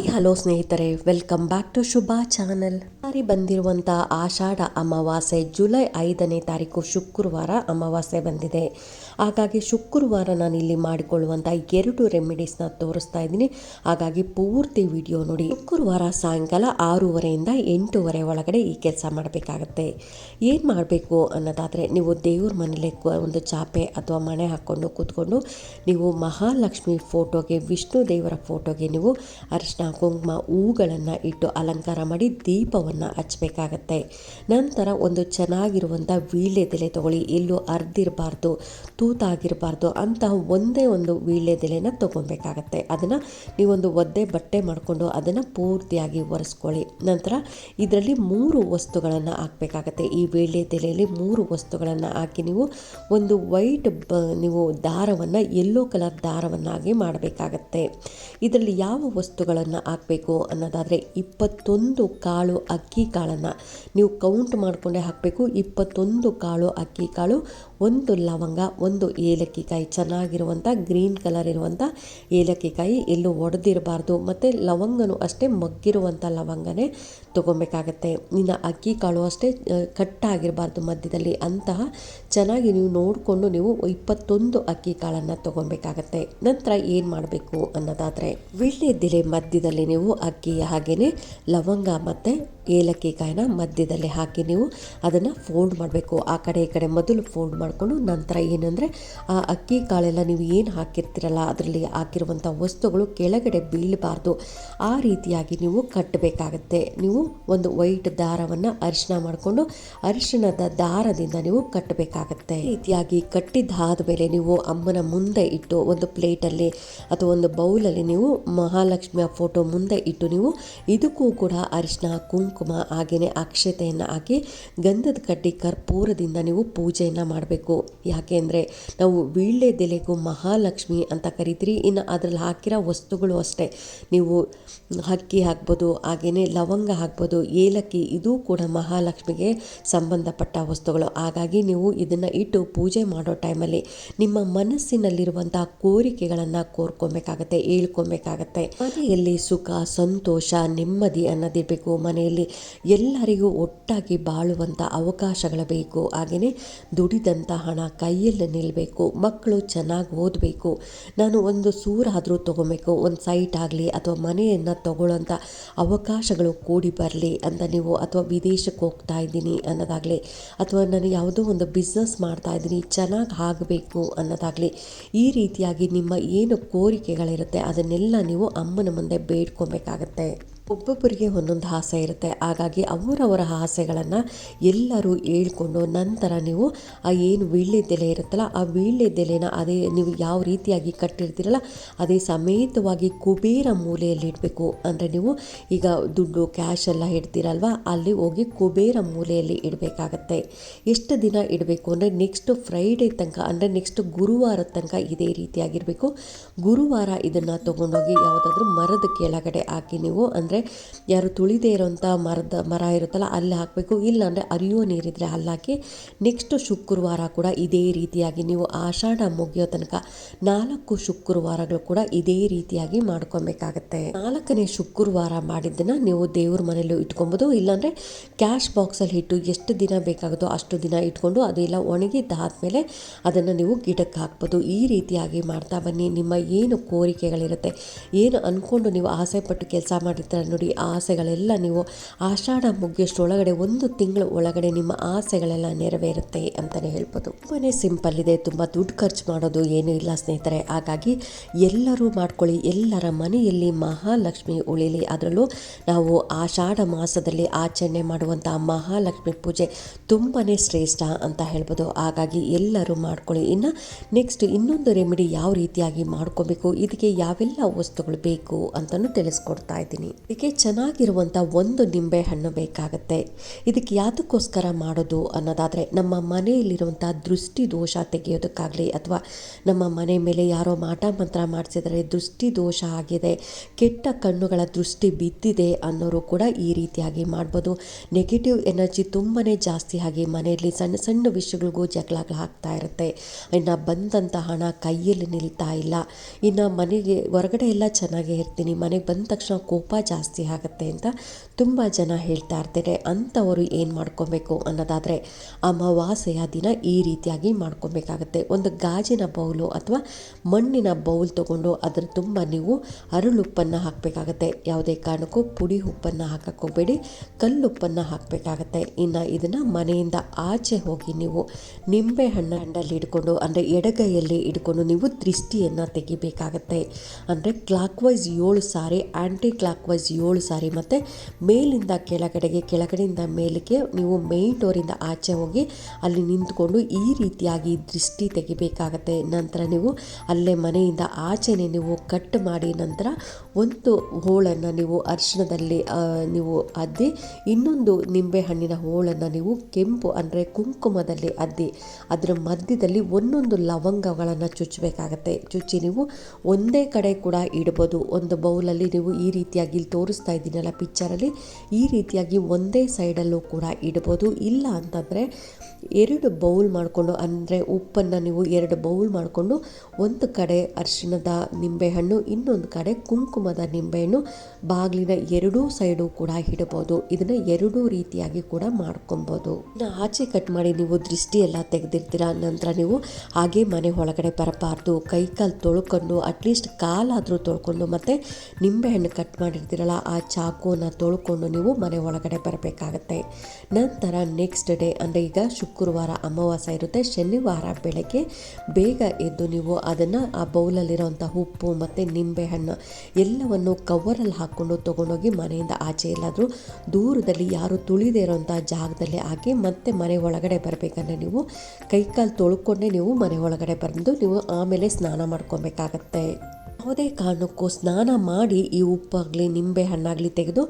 Hi, hello ಸ್ನೇಹಿತರೆ, welcome back to Shubha channel. ಬಾರಿ ಬಂದಿರುವಂತಹ ಆಷಾಢ ಅಮಾವಾಸ್ಯೆ ಜುಲೈ ಐದನೇ ತಾರೀಕು ಶುಕ್ರವಾರ ಅಮಾವಾಸ್ಯೆ ಬಂದಿದೆ. ಹಾಗಾಗಿ ಶುಕ್ರವಾರ ನಾನು ಇಲ್ಲಿ ಮಾಡಿಕೊಳ್ಳುವಂಥ ಎರಡು ರೆಮಿಡೀಸ್ನ ತೋರಿಸ್ತಾ ಇದ್ದೀನಿ. ಹಾಗಾಗಿ ಪೂರ್ತಿ ವಿಡಿಯೋ ನೋಡಿ. ಶುಕ್ರವಾರ ಸಾಯಂಕಾಲ ಆರೂವರೆಯಿಂದ ಎಂಟೂವರೆ ಒಳಗಡೆ ಈ ಕೆಲಸ ಮಾಡಬೇಕಾಗತ್ತೆ. ಏನು ಮಾಡಬೇಕು ಅನ್ನೋದಾದರೆ ನೀವು ದೇವ್ರ ಮನೇಲಿ ಒಂದು ಚಾಪೆ ಅಥವಾ ಮಣೆ ಹಾಕ್ಕೊಂಡು ಕೂತ್ಕೊಂಡು ನೀವು ಮಹಾಲಕ್ಷ್ಮಿ ಫೋಟೋಗೆ ವಿಷ್ಣು ದೇವರ ಫೋಟೋಗೆ ನೀವು ಅರಿಶಿನ ಕುಂಕುಮ, ಹೂಗಳನ್ನು ಇಟ್ಟು ಅಲಂಕಾರ ಮಾಡಿ ದೀಪವನ್ನು ಹಚ್ಚಬೇಕಾಗತ್ತೆ ನಂತರ ಒಂದು ಚೆನ್ನಾಗಿರುವಂಥ ವೀಳ್ಯದೆಲೆ ತಗೊಳ್ಳಿ. ಎಲ್ಲೂ ಅರ್ದಿರಬಾರ್ದು. ತೂತಾಗಿರಬಾರ್ದು ಅಂತ ಒಂದೇ ಒಂದು ವೀಳ್ಯದೆಲೆನ ತೊಗೊಬೇಕಾಗತ್ತೆ ಅದನ್ನು ನೀವೊಂದು ಒದ್ದೆ ಬಟ್ಟೆ ಮಾಡಿಕೊಂಡು ಅದನ್ನು ಪೂರ್ತಿಯಾಗಿ ಒರೆಸ್ಕೊಳ್ಳಿ. ನಂತರ ಇದರಲ್ಲಿ ಮೂರು ವಸ್ತುಗಳನ್ನು ಹಾಕಬೇಕಾಗತ್ತೆ. ಈ ವೀಳ್ಯದೆಲೆಯಲ್ಲಿ ಮೂರು ವಸ್ತುಗಳನ್ನು ಹಾಕಿ ನೀವು ಒಂದು ವೈಟ್ ನೀವು ದಾರವನ್ನು ಯೆಲ್ಲೋ ಕಲರ್ ದಾರವನ್ನಾಗಿ ಮಾಡಬೇಕಾಗತ್ತೆ. ಇದರಲ್ಲಿ ಯಾವ ವಸ್ತುಗಳನ್ನು ಹಾಕಬೇಕು ಅನ್ನೋದಾದರೆ ಇಪ್ಪತ್ತೊಂದು ಕಾಳು ಅಕ್ಕಿ ಕಾಳನ್ನು ನೀವು ಕೌಂಟ್ ಮಾಡಿಕೊಂಡೇ ಹಾಕಬೇಕು. ಇಪ್ಪತ್ತೊಂದು ಕಾಳು ಅಕ್ಕಿ ಕಾಳು, ಒಂದು ಲವಂಗ ಏಲಕ್ಕಿ ಕಾಯಿ ಚೆನ್ನಾಗಿರುವಂಥ ಗ್ರೀನ್ ಕಲರ್ ಇರುವಂಥ ಏಲಕ್ಕಿ ಕಾಯಿ ಎಲ್ಲೂ ಒಡೆದಿರಬಾರ್ದು. ಮತ್ತು ಲವಂಗನೂ ಅಷ್ಟೇ ಮಗ್ಗಿರುವಂಥ ಲವಂಗನೇ ತೊಗೊಬೇಕಾಗತ್ತೆ. ಇನ್ನು ಅಕ್ಕಿ, ಕಾಳು ಅಷ್ಟೇ ಕಟ್ಟಾಗಿರಬಾರ್ದು ಮಧ್ಯದಲ್ಲಿ. ಅಂತಹ ಚೆನ್ನಾಗಿ ನೀವು ನೋಡಿಕೊಂಡು ನೀವು ಇಪ್ಪತ್ತೊಂದು ಅಕ್ಕಿ ಕಾಳನ್ನು ತೊಗೊಬೇಕಾಗತ್ತೆ. ನಂತರ ಏನು ಮಾಡಬೇಕು ಅನ್ನೋದಾದರೆ ವೀಳ್ಯದೆಲೆ ಮಧ್ಯದಲ್ಲಿ ನೀವು ಅಕ್ಕಿ ಹಾಗೆಯೇ ಲವಂಗ ಮತ್ತು ಏಲಕ್ಕಿ ಕಾಯಿನ ಮಧ್ಯದಲ್ಲಿ ಹಾಕಿ ನೀವು ಅದನ್ನು ಫೋಲ್ಡ್ ಮಾಡಬೇಕು. ಆ ಕಡೆ ಈ ಕಡೆ ಮೊದಲು ಫೋಲ್ಡ್ ಮಾಡಿಕೊಂಡು ನಂತರ ಏನಂದರೆ ಆ ಅಕ್ಕಿ ಕಾಳೆಲ್ಲ ನೀವು ಏನು ಹಾಕಿರ್ತೀರಲ್ಲ, ಅದರಲ್ಲಿ ಹಾಕಿರುವಂಥ ವಸ್ತುಗಳು ಕೆಳಗಡೆ ಬೀಳಬಾರ್ದು. ಆ ರೀತಿಯಾಗಿ ನೀವು ಕಟ್ಟಬೇಕಾಗತ್ತೆ. ನೀವು ಒಂದು ವೈಟ್ ದಾರವನ್ನು ಅರಿಶಿನ ಮಾಡಿಕೊಂಡು ಅರಿಶಿಣದ ದಾರದಿಂದ ನೀವು ಕಟ್ಟಬೇಕಾಗತ್ತೆ. ರೀತಿಯಾಗಿ ಕಟ್ಟಿದ್ದಾದ ಮೇಲೆ ನೀವು ಅಮ್ಮನ ಮುಂದೆ ಇಟ್ಟು ಒಂದು ಪ್ಲೇಟಲ್ಲಿ ಅಥವಾ ಒಂದು ಬೌಲಲ್ಲಿ ನೀವು ಮಹಾಲಕ್ಷ್ಮಿಯ ಫೋಟೋ ಮುಂದೆ ಇಟ್ಟು ನೀವು ಇದಕ್ಕೂ ಕೂಡ ಅರಿಶಿನ ಕುಂಕುಮ ಹಾಗೆಯೇ ಅಕ್ಷತೆಯನ್ನು ಹಾಕಿ ಗಂಧದ ಕಡ್ಡಿ ಕರ್ಪೂರದಿಂದ ನೀವು ಪೂಜೆಯನ್ನು ಮಾಡಬೇಕು. ಯಾಕೆಂದರೆ ನಾವು ವೀಳ್ಯದೆಲೆಗೂ ಮಹಾಲಕ್ಷ್ಮಿ ಅಂತ ಕರಿತೀರಿ. ಇನ್ನು ಅದರಲ್ಲಿ ಹಾಕಿರೋ ವಸ್ತುಗಳು ಅಷ್ಟೇ. ನೀವು ಅಕ್ಕಿ ಹಾಕ್ಬೋದು ಹಾಗೆಯೇ ಲವಂಗ ಹಾಕ್ಬೋದು, ಏಲಕ್ಕಿ, ಇದು ಕೂಡ ಮಹಾಲಕ್ಷ್ಮಿಗೆ ಸಂಬಂಧಪಟ್ಟ ವಸ್ತುಗಳು. ಹಾಗಾಗಿ ನೀವು ಇದನ್ನು ಇಟ್ಟು ಪೂಜೆ ಮಾಡೋ ಟೈಮಲ್ಲಿ ನಿಮ್ಮ ಮನಸ್ಸಿನಲ್ಲಿರುವಂಥ ಕೋರಿಕೆಗಳನ್ನು ಕೋರ್ಕೊಬೇಕಾಗತ್ತೆ, ಹೇಳ್ಕೊಬೇಕಾಗತ್ತೆ. ಮನೆಯಲ್ಲಿ ಸುಖ, ಸಂತೋಷ, ನೆಮ್ಮದಿ ಅನ್ನೋದಿರಬೇಕು. ಮನೆಯಲ್ಲಿ ಎಲ್ಲರಿಗೂ ಒಟ್ಟಾಗಿ ಬಾಳುವಂಥ ಅವಕಾಶಗಳು ಬೇಕು. ಹಾಗೆಯೇ ದುಡಿದಂಥ ಹಣ ಕೈಯಲ್ಲಿ ನಿಲ್ಲಬೇಕು ಮಕ್ಕಳು ಚೆನ್ನಾಗಿ ಓದಬೇಕು, ನಾನು ಒಂದು ಸೂರಾದರೂ ತೊಗೊಬೇಕು, ಒಂದು ಸೈಟ್ ಆಗಲಿ ಅಥವಾ ಮನೆಯನ್ನು ತಗೊಳ್ಳೋಂಥ ಅವಕಾಶಗಳು ಕೂಡಿ ಬರಲಿ ಅಂತ ನೀವು ಅಥವಾ ವಿದೇಶಕ್ಕೆ ಹೋಗ್ತಾ ಇದ್ದೀನಿ ಅನ್ನೋದಾಗಲಿ ಅಥವಾ ನಾನು ಯಾವುದೋ ಒಂದು ಬಿಸ್ನೆಸ್ ಮಾಡ್ತಾ ಇದ್ದೀನಿ, ಚೆನ್ನಾಗಿ ಆಗಬೇಕು ಅನ್ನೋದಾಗಲಿ ಈ ರೀತಿಯಾಗಿ ನಿಮ್ಮ ಏನು ಕೋರಿಕೆಗಳಿರುತ್ತೆ ಅದನ್ನೆಲ್ಲ ನೀವು ಅಮ್ಮನ ಮುಂದೆ ಬೇಡ್ಕೊಬೇಕಾಗತ್ತೆ. ಒಬ್ಬೊಬ್ಬರಿಗೆ ಒಂದೊಂದು ಆಸೆ ಇರುತ್ತೆ. ಹಾಗಾಗಿ ಅವರವರ ಆಸೆಗಳನ್ನು ಎಲ್ಲರೂ ಹೇಳ್ಕೊಂಡು ನಂತರ ನೀವು ಆ ಏನು ವೀಳ್ಯದೆಲೆ ಇರುತ್ತಲ್ಲ, ಆ ವೀಳ್ಯದೆಲೆನ ಅದೇ ನೀವು ಯಾವ ರೀತಿಯಾಗಿ ಕಟ್ಟಿರ್ತೀರಲ್ಲ, ಅದೇ ಸಮೇತವಾಗಿ ಕುಬೇರ ಮೂಲೆಯಲ್ಲಿ ಇಡಬೇಕು. ಅಂದರೆ ನೀವು ಈಗ ದುಡ್ಡು ಕ್ಯಾಶ್ ಎಲ್ಲ ಇಡ್ತೀರಲ್ವ, ಅಲ್ಲಿ ಹೋಗಿ ಕುಬೇರ ಮೂಲೆಯಲ್ಲಿ ಇಡಬೇಕಾಗತ್ತೆ. ಎಷ್ಟು ದಿನ ಇಡಬೇಕು? ಅಂದರೆ ನೆಕ್ಸ್ಟ್ ಫ್ರೈಡೇ ತನಕ, ಅಂದರೆ ನೆಕ್ಸ್ಟ್ ಗುರುವಾರ ತನಕ ಇದೇ ರೀತಿಯಾಗಿರಬೇಕು. ಗುರುವಾರ ಇದನ್ನು ತೊಗೊಂಡೋಗಿ ಯಾವುದಾದ್ರೂ ಮರದ ಕೆಳಗಡೆ ಹಾಕಿ ನೀವು, ಅಂದರೆ ಯಾರು ತುಳಿದೇ ಇರೋಂಥ ಮರದ ಮರ ಇರುತ್ತಲ್ಲ, ಅಲ್ಲಿ ಹಾಕಬೇಕು. ಇಲ್ಲ ಅಂದರೆ ಅರಿಯೋ ನೀರಿದ್ರೆ ಅಲ್ಲಿ ಹಾಕಿ ನೆಕ್ಸ್ಟ್ ಶುಕ್ರವಾರ ಕೂಡ ಇದೇ ರೀತಿಯಾಗಿ ನೀವು ಆಷಾಢ ಮುಗಿಯೋ ತನಕ ನಾಲ್ಕು ಶುಕ್ರವಾರಗಳು ಕೂಡ ಇದೇ ರೀತಿಯಾಗಿ ಮಾಡ್ಕೊಬೇಕಾಗತ್ತೆ. ನಾಲ್ಕನೇ ಶುಕ್ರವಾರ ಮಾಡಿದ್ದನ್ನು ನೀವು ದೇವ್ರ ಮನೆಯಲ್ಲೂ ಇಟ್ಕೊಬೋದು. ಇಲ್ಲಾಂದರೆ ಕ್ಯಾಶ್ ಬಾಕ್ಸಲ್ಲಿ ಇಟ್ಟು ಎಷ್ಟು ದಿನ ಬೇಕಾಗುತ್ತೋ ಅಷ್ಟು ದಿನ ಇಟ್ಕೊಂಡು ಅದೆಲ್ಲ ಒಣಗಿದ್ದಾದಮೇಲೆ ಅದನ್ನು ನೀವು ಗಿಡಕ್ಕೆ ಹಾಕ್ಬೋದು. ಈ ರೀತಿಯಾಗಿ ಮಾಡ್ತಾ ಬನ್ನಿ. ನಿಮ್ಮ ಏನು ಕೋರಿಕೆಗಳಿರುತ್ತೆ, ಏನು ಅಂದ್ಕೊಂಡು ನೀವು ಆಸೆ ಪಟ್ಟು ಕೆಲಸ ಮಾಡಿರ್ತಾರೆ ನೋಡಿ ಆಸೆಗಳೆಲ್ಲ ನೀವು ಆಷಾಢ ಒಳಗಡೆ ಒಂದು ತಿಂಗಳು ಒಳಗಡೆ ನಿಮ್ಮ ಆಸೆಗಳೆಲ್ಲ ನೆರವೇರುತ್ತೆ ಅಂತಲೇ ಹೇಳ್ಬೋದು. ತುಂಬಾ ಸಿಂಪಲ್ ಇದೆ, ತುಂಬ ದುಡ್ಡು ಖರ್ಚು ಮಾಡೋದು ಏನೂ ಇಲ್ಲ ಸ್ನೇಹಿತರೆ. ಹಾಗಾಗಿ ಎಲ್ಲರೂ ಮಾಡ್ಕೊಳ್ಳಿ, ಎಲ್ಲರ ಮನೆಯಲ್ಲಿ ಮಹಾಲಕ್ಷ್ಮಿ ಉಳಿಲಿ. ಅದರಲ್ಲೂ ನಾವು ಆಷಾಢ ಮಾಸದಲ್ಲಿ ಆಚರಣೆ ಮಾಡುವಂಥ ಮಹಾಲಕ್ಷ್ಮಿ ಪೂಜೆ ತುಂಬಾ ಶ್ರೇಷ್ಠ ಅಂತ ಹೇಳ್ಬೋದು. ಹಾಗಾಗಿ ಎಲ್ಲರೂ ಮಾಡ್ಕೊಳ್ಳಿ. ಇನ್ನು ನೆಕ್ಸ್ಟ್ ಇನ್ನೊಂದು ರೆಮಿಡಿ ಯಾವ ರೀತಿಯಾಗಿ ಮಾಡ್ಕೋಬೇಕು, ಇದಕ್ಕೆ ಯಾವೆಲ್ಲ ವಸ್ತುಗಳು ಬೇಕು ಅಂತಲೂ ತಿಳಿಸ್ಕೊಡ್ತಾ ಇದ್ದೀನಿ. ಇದಕ್ಕೆ ಚೆನ್ನಾಗಿರುವಂಥ ಒಂದು ನಿಂಬೆ ಹಣ್ಣು ಬೇಕಾಗುತ್ತೆ. ಇದಕ್ಕೆ ಯಾತಕ್ಕೋಸ್ಕರ ಮಾಡೋದು ಅನ್ನೋದಾದರೆ ನಮ್ಮ ಮನೆಯಲ್ಲಿರುವಂಥ ದೃಷ್ಟಿ ದೋಷ ತೆಗೆಯೋದಕ್ಕಾಗಲಿ ಅಥವಾ ನಮ್ಮ ಮನೆ ಮೇಲೆ ಯಾರೋ ಮಾಟ ಮಂತ್ರ ಮಾಡಿಸಿದರೆ ದೃಷ್ಟಿ ದೋಷ ಆಗಿದೆ, ಕೆಟ್ಟ ಕಣ್ಣುಗಳ ದೃಷ್ಟಿ ಬಿದ್ದಿದೆ ಅನ್ನೋರು ಕೂಡ ಈ ರೀತಿಯಾಗಿ ಮಾಡ್ಬೋದು. ನೆಗೆಟಿವ್ ಎನರ್ಜಿ ತುಂಬಾ ಜಾಸ್ತಿ ಆಗಿ ಮನೆಯಲ್ಲಿ ಸಣ್ಣ ಸಣ್ಣ ವಿಷಯಗಳಿಗೂ ಜಗಳಗಳು ಆಗ್ತಾ ಇರುತ್ತೆ. ಇನ್ನು ಬಂದಂಥ ಹಣ ಕೈಯಲ್ಲಿ ನಿಲ್ತಾ ಇಲ್ಲ. ಇನ್ನು ಮನೆಗೆ ಹೊರಗಡೆ ಎಲ್ಲ ಚೆನ್ನಾಗೇ ಇರ್ತೀನಿ, ಮನೆಗೆ ಬಂದ ತಕ್ಷಣ ಕೋಪ ಜಾಸ್ತಿ ಆಗುತ್ತೆ ಅಂತ ತುಂಬ ಜನ ಹೇಳ್ತಾ ಇರ್ತಾರೆ. ಅಂಥವರು ಏನು ಮಾಡ್ಕೊಬೇಕು ಅನ್ನೋದಾದರೆ ಅಮಾವಾಸ್ಯೆಯ ದಿನ ಈ ರೀತಿಯಾಗಿ ಮಾಡ್ಕೊಬೇಕಾಗತ್ತೆ. ಒಂದು ಗಾಜಿನ ಬೌಲು ಅಥವಾ ಮಣ್ಣಿನ ಬೌಲ್ ತೊಗೊಂಡು ಅದರ ತುಂಬ ನೀವು ಅರಳುಪ್ಪನ್ನು ಹಾಕಬೇಕಾಗತ್ತೆ. ಯಾವುದೇ ಕಾರಣಕ್ಕೂ ಪುಡಿ ಉಪ್ಪನ್ನು ಹಾಕಕ್ಕೋಗಬೇಡಿ ಕಲ್ಲುಪ್ಪನ್ನು ಹಾಕಬೇಕಾಗತ್ತೆ. ಇನ್ನು ಇದನ್ನು ಮನೆಯಿಂದ ಆಚೆ ಹೋಗಿ ನೀವು ನಿಂಬೆ ಹಣ್ಣು ಹಣ್ಣಲ್ಲಿ ಇಟ್ಕೊಂಡು, ಅಂದರೆ ಎಡಗೈಯಲ್ಲಿ ಇಟ್ಕೊಂಡು ನೀವು ದೃಷ್ಟಿಯನ್ನು ತೆಗಿಬೇಕಾಗತ್ತೆ. ಅಂದರೆ ಕ್ಲಾಕ್ ವೈಸ್ ಏಳು ಸಾರಿ ಆ್ಯಂಟಿ ಕ್ಲಾಕ್ ವೈಸ್ ಏಳು ಸಾರಿ ಮತ್ತು ಮೇಲಿಂದ ಕೆಳಗಡೆಗೆ, ಕೆಳಗಡೆಯಿಂದ ಮೇಲಕ್ಕೆ ನೀವು ಮೇನ್ ಡೋರಿಂದ ಆಚೆ ಹೋಗಿ ಅಲ್ಲಿ ನಿಂತ್ಕೊಂಡು ಈ ರೀತಿಯಾಗಿ ದೃಷ್ಟಿ ತೆಗಿಬೇಕಾಗತ್ತೆ. ನಂತರ ನೀವು ಅಲ್ಲೇ ಮನೆಯಿಂದ ಆಚೆನೆ ನೀವು ಕಟ್ ಮಾಡಿ ನಂತರ ಒಂದು ಹೋಳನ್ನು ನೀವು ಅರಿಶಿಣದಲ್ಲಿ ನೀವು ಅದ್ದಿ, ಇನ್ನೊಂದು ನಿಂಬೆ ಹಣ್ಣಿನ ಹೋಳನ್ನು ನೀವು ಕೆಂಪು ಅಂದರೆ ಕುಂಕುಮದಲ್ಲಿ ಅದ್ದಿ, ಅದರ ಮಧ್ಯದಲ್ಲಿ ಒಂದೊಂದು ಲವಂಗಗಳನ್ನು ಚುಚ್ಚಬೇಕಾಗತ್ತೆ ಚುಚ್ಚಿ ನೀವು ಒಂದೇ ಕಡೆ ಕೂಡ ಇಡ್ಬೋದು. ಒಂದು ಬೌಲಲ್ಲಿ ನೀವು ಈ ರೀತಿಯಾಗಿ ತೋರಿಸ್ತಾ ಇದ್ದೀನಲ್ಲ ಪಿಕ್ಚರಲ್ಲಿ ಈ ರೀತಿಯಾಗಿ ಒಂದೇ ಸೈಡಲ್ಲೂ ಕೂಡ ಇಡ್ಬೋದು. ಇಲ್ಲ ಅಂತಂದರೆ ಎರಡು ಬೌಲ್ ಮಾಡಿಕೊಂಡು, ಅಂದರೆ ಉಪ್ಪನ್ನು ನೀವು ಎರಡು ಬೌಲ್ ಮಾಡಿಕೊಂಡು, ಒಂದು ಕಡೆ ಅರಿಶಿಣದ ನಿಂಬೆಹಣ್ಣು, ಇನ್ನೊಂದು ಕಡೆ ಕುಂಕುಮದ ನಿಂಬೆಹಣ್ಣು, ಬಾಗಿಲಿನ ಎರಡೂ ಸೈಡು ಕೂಡ ಇಡಬಹುದು ಇದನ್ನು ಎರಡೂ ರೀತಿಯಾಗಿ ಕೂಡ ಮಾಡ್ಕೊಬೋದು. ಇನ್ನು ಆಚೆ ಕಟ್ ಮಾಡಿ ನೀವು ದೃಷ್ಟಿ ಎಲ್ಲ ತೆಗೆದಿರ್ತೀರ, ನಂತರ ನೀವು ಹಾಗೆ ಮನೆ ಒಳಗಡೆ ಬರಬಾರ್ದು, ಕೈ ಕಾಲು ತೊಳ್ಕೊಂಡು ಅಟ್ಲೀಸ್ಟ್ ಕಾಲಾದರೂ ತೊಳ್ಕೊಂಡು ಮತ್ತು ನಿಂಬೆಹಣ್ಣು ಕಟ್ ಮಾಡಿರ್ತೀರಲ್ಲ ಆ ಚಾಕುನ ತೊಳ್ಕೊಂಡು ನೀವು ಮನೆ ಒಳಗಡೆ ಬರಬೇಕಾಗತ್ತೆ. ನಂತರ ನೆಕ್ಸ್ಟ್ ಡೇ ಅಂದರೆ ಈಗ ಶುಕ್ರವಾರ ಅಮಾವಾಸ್ಯೆ ಇರುತ್ತೆ, ಶನಿವಾರ ಬೆಳಗ್ಗೆ ಬೇಗ ಎದ್ದು ನೀವು ಅದನ್ನು ಆ ಬೌಲಲ್ಲಿರೋಂಥ ಉಪ್ಪು ಮತ್ತು ನಿಂಬೆಹಣ್ಣು ಎಲ್ಲವನ್ನು ಕವರಲ್ಲಿ ಹಾಕ್ಕೊಂಡು ತೊಗೊಂಡೋಗಿ ಮನೆಯಿಂದ ಆಚೆ ಎಲ್ಲಾದರೂ ದೂರದಲ್ಲಿ ಯಾರು ತುಳಿದೇ ಇರೋಂಥ ಜಾಗದಲ್ಲಿ ಹಾಕಿ ಮತ್ತೆ ಮನೆ ಒಳಗಡೆ ಬರಬೇಕಂದ್ರೆ ನೀವು ಕೈಕಾಲು ತೊಳ್ಕೊಂಡೇ ನೀವು ಮನೆ ಒಳಗಡೆ ಬಂದು ನೀವು ಆಮೇಲೆ ಸ್ನಾನ ಮಾಡ್ಕೊಬೇಕಾಗತ್ತೆ. ಯಾವುದೇ ಕಾರಣಕ್ಕೂ ಸ್ನಾನ ಮಾಡಿ ಈ ಉಪ್ಪಾಗಲಿ, ನಿಂಬೆ ಹಣ್ಣಾಗಲಿ ತೆಗೆದು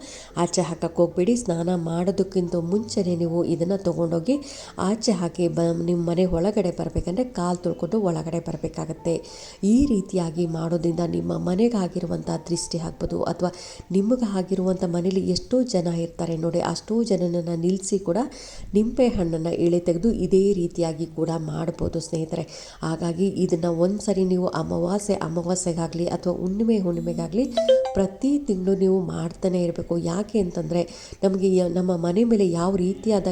ಆಚೆ ಹಾಕಕ್ಕೆ ಹೋಗ್ಬೇಡಿ. ಸ್ನಾನ ಮಾಡೋದಕ್ಕಿಂತ ಮುಂಚೆನೇ ನೀವು ಇದನ್ನು ತೊಗೊಂಡೋಗಿ ಆಚೆ ಹಾಕಿ ಬ, ನಿಮ್ಮ ಮನೆ ಒಳಗಡೆ ಬರಬೇಕಂದ್ರೆ ಕಾಲು ತೊಳ್ಕೊಂಡು ಒಳಗಡೆ ಬರಬೇಕಾಗತ್ತೆ. ಈ ರೀತಿಯಾಗಿ ಮಾಡೋದ್ರಿಂದ ನಿಮ್ಮ ಮನೆಗಾಗಿರುವಂಥ ದೃಷ್ಟಿ ಆಗ್ಬೋದು ಅಥವಾ ನಿಮಗೆ ಆಗಿರುವಂಥ ಮನೇಲಿ ಎಷ್ಟೋ ಜನ ಇರ್ತಾರೆ ನೋಡಿ, ಅಷ್ಟೋ ಜನನನ್ನು ನಿಲ್ಲಿಸಿ ಕೂಡ ನಿಂಬೆ ಹಣ್ಣನ್ನು ಎಳೆ ತೆಗೆದು ಇದೇ ರೀತಿಯಾಗಿ ಕೂಡ ಮಾಡ್ಬೋದು ಸ್ನೇಹಿತರೆ. ಹಾಗಾಗಿ ಇದನ್ನು ಒಂದು ಸರಿ ನೀವು ಅಮಾವಾಸ್ಯೆ, ಅಮಾವಾಸ್ಯೆಗಾಗಲಿ ಅಥವಾ ಹುಣ್ಣಿಮೆ, ಹುಣ್ಣಿಮೆಗಾಗಲಿ ಪ್ರತಿ ತಿಂಗಳು ನೀವು ಮಾಡ್ತಾನೆ ಇರಬೇಕು. ಯಾಕೆ ಅಂತಂದರೆ ನಮಗೆ ನಮ್ಮ ಮನೆ ಮೇಲೆ ಯಾವ ರೀತಿಯಾದ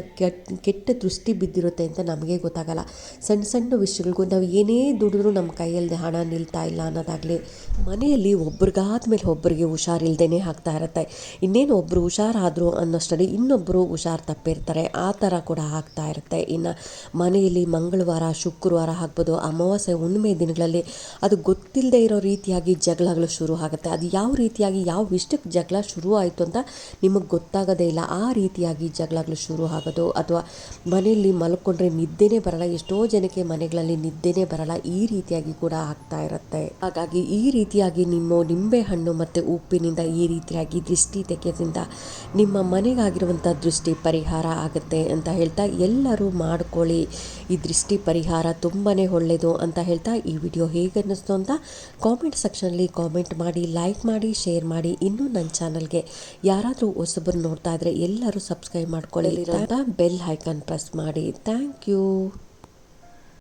ಕೆಟ್ಟ ದೃಷ್ಟಿ ಬಿದ್ದಿರುತ್ತೆ ಅಂತ ನಮಗೆ ಗೊತ್ತಾಗಲ್ಲ. ಸಣ್ಣ ಸಣ್ಣ ವಿಷಯಗಳಿಗೂ ನಾವು ಏನೇ ದುಡಿದ್ರೂ ನಮ್ಮ ಕೈಯಲ್ಲಿ ಹಣ ನಿಲ್ತಾ ಇಲ್ಲ ಅನ್ನೋದಾಗಲಿ ಮನೆಯಲ್ಲಿ ಒಬ್ರಿಗಾದ ಮೇಲೆ ಒಬ್ಬರಿಗೆ ಹುಷಾರಿಲ್ದೇ ಆಗ್ತಾ ಇರುತ್ತೆ. ಇನ್ನೇನು ಒಬ್ಬರು ಹುಷಾರಾದರು ಅನ್ನೋಷ್ಟರಲ್ಲಿ ಇನ್ನೊಬ್ಬರು ಹುಷಾರು ತಪ್ಪಿರ್ತಾರೆ. ಆ ಥರ ಕೂಡ ಆಗ್ತಾ ಇರುತ್ತೆ. ಇನ್ನು ಮನೆಯಲ್ಲಿ ಮಂಗಳವಾರ, ಶುಕ್ರವಾರ ಆಗ್ಬೋದು, ಅಮಾವಾಸ್ಯೆ, ಹುಣ್ಣಿಮೆ ದಿನಗಳಲ್ಲಿ ಅದು ಗೊತ್ತಿಲ್ಲದೆ ಇರೋ ರೀತಿಯಾಗಿ ಜಗಳಗಳು ಶುರು ಆಗುತ್ತೆ. ಅದು ಯಾವ ರೀತಿಯಾಗಿ, ಯಾವ ವಿಷಯಕ್ಕೆ ಜಗಳ ಶುರು ಆಯಿತು ಅಂತ ನಿಮಗೆ ಗೊತ್ತಾಗೋದೇ ಇಲ್ಲ. ಆ ರೀತಿಯಾಗಿ ಜಗಳಗಳು ಶುರು ಆಗೋದು ಅಥವಾ ಮನೆಯಲ್ಲಿ ಮಲ್ಕೊಂಡ್ರೆ ನಿದ್ದೆನೇ ಬರಲ್ಲ. ಎಷ್ಟೋ ಜನಕ್ಕೆ ಮನೆಗಳಲ್ಲಿ ನಿದ್ದೆನೇ ಬರಲ್ಲ. ಈ ರೀತಿಯಾಗಿ ಕೂಡ ಆಗ್ತಾ ಇರುತ್ತೆ. ಹಾಗಾಗಿ ಈ ರೀತಿಯಾಗಿ ನಿಮ್ಮ ನಿಂಬೆ ಹಣ್ಣು ಮತ್ತು ಉಪ್ಪಿನಿಂದ ಈ ರೀತಿಯಾಗಿ ದೃಷ್ಟಿ ತೆಗೆಯೋದ್ರಿಂದ ನಿಮ್ಮ ಮನೆಗಾಗಿರುವಂಥ ದೃಷ್ಟಿ ಪರಿಹಾರ ಆಗುತ್ತೆ ಅಂತ ಹೇಳ್ತಾ ಎಲ್ಲರೂ ಮಾಡ್ಕೊಳ್ಳಿ. ಈ ದೃಷ್ಟಿ ಪರಿಹಾರ ತುಂಬಾ ಒಳ್ಳೆಯದು ಅಂತ ಹೇಳ್ತಾ ಈ ವಿಡಿಯೋ ಹೇಗೆ ಅನ್ನಿಸ್ತು ಅಂತ ಕಾಮೆಂಟ್ ಸೆಕ್ಷನಲ್ಲಿ ಕಾಮೆಂಟ್ ಮಾಡಿ ಲೈಕ್ ಮಾಡಿ ಶೇರ್ ಮಾಡಿ ಇನ್ನೂ ನನ್ನ ಚಾನಲ್ಗೆ. ಯಾರಾದರೂ ಹೊಸಬರು ನೋಡ್ತಾ ಇದ್ರೆ ಎಲ್ಲರೂ ಸಬ್ಸ್ಕ್ರೈಬ್ ಮಾಡ್ಕೊಳ್ಳಿ. ಅಂತ ಬೆಲ್ ಐಕಾನ್ ಪ್ರೆಸ್ ಮಾಡಿ. Thank you.